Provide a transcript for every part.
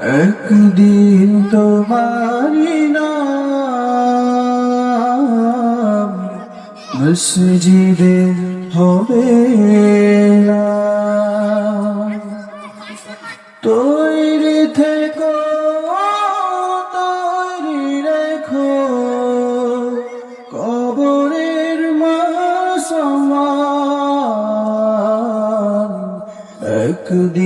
একদিন তোমারি নাম মসজিদে হবে। তৈরি থেকো তৈরি রেখো। কবরের মাসমান। একদিন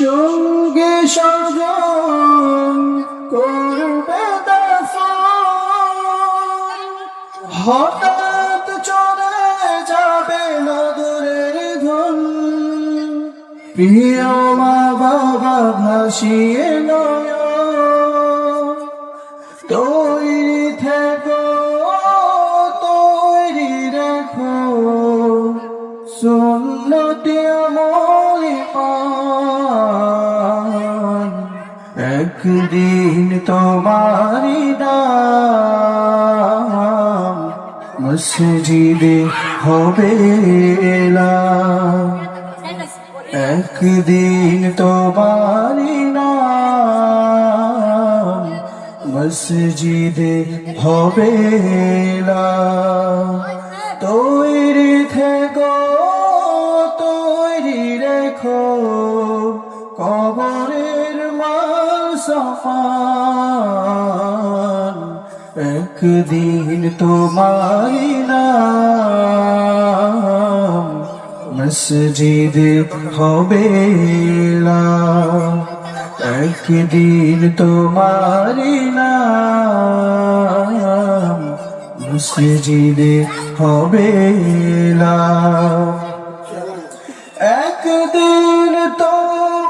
সঙ্গে সজন করবে হঠাৎ চলে যাবে নদরের ধন। প্রিয় মা বাবা ভাসিয়ে তৈরি থেকো, তৈরি রেখো। সুন্নতি আমলি একদিন তোমারি নাম মসজিদে হবে একদিন তোমারি নাম মসজিদে হবে তৈরি থেকো, তৈরি রেখো কবরের মাল সফান একদিন তোমারি নাম মসজিদে হবে একদিন তোমারি নাম মসজিদে হবে একদিন তোমার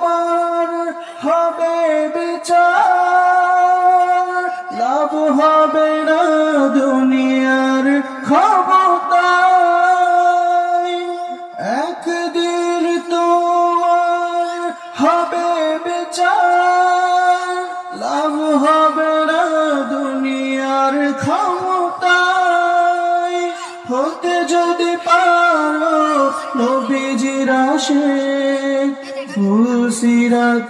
নবীজির আসে ফুলসিরাত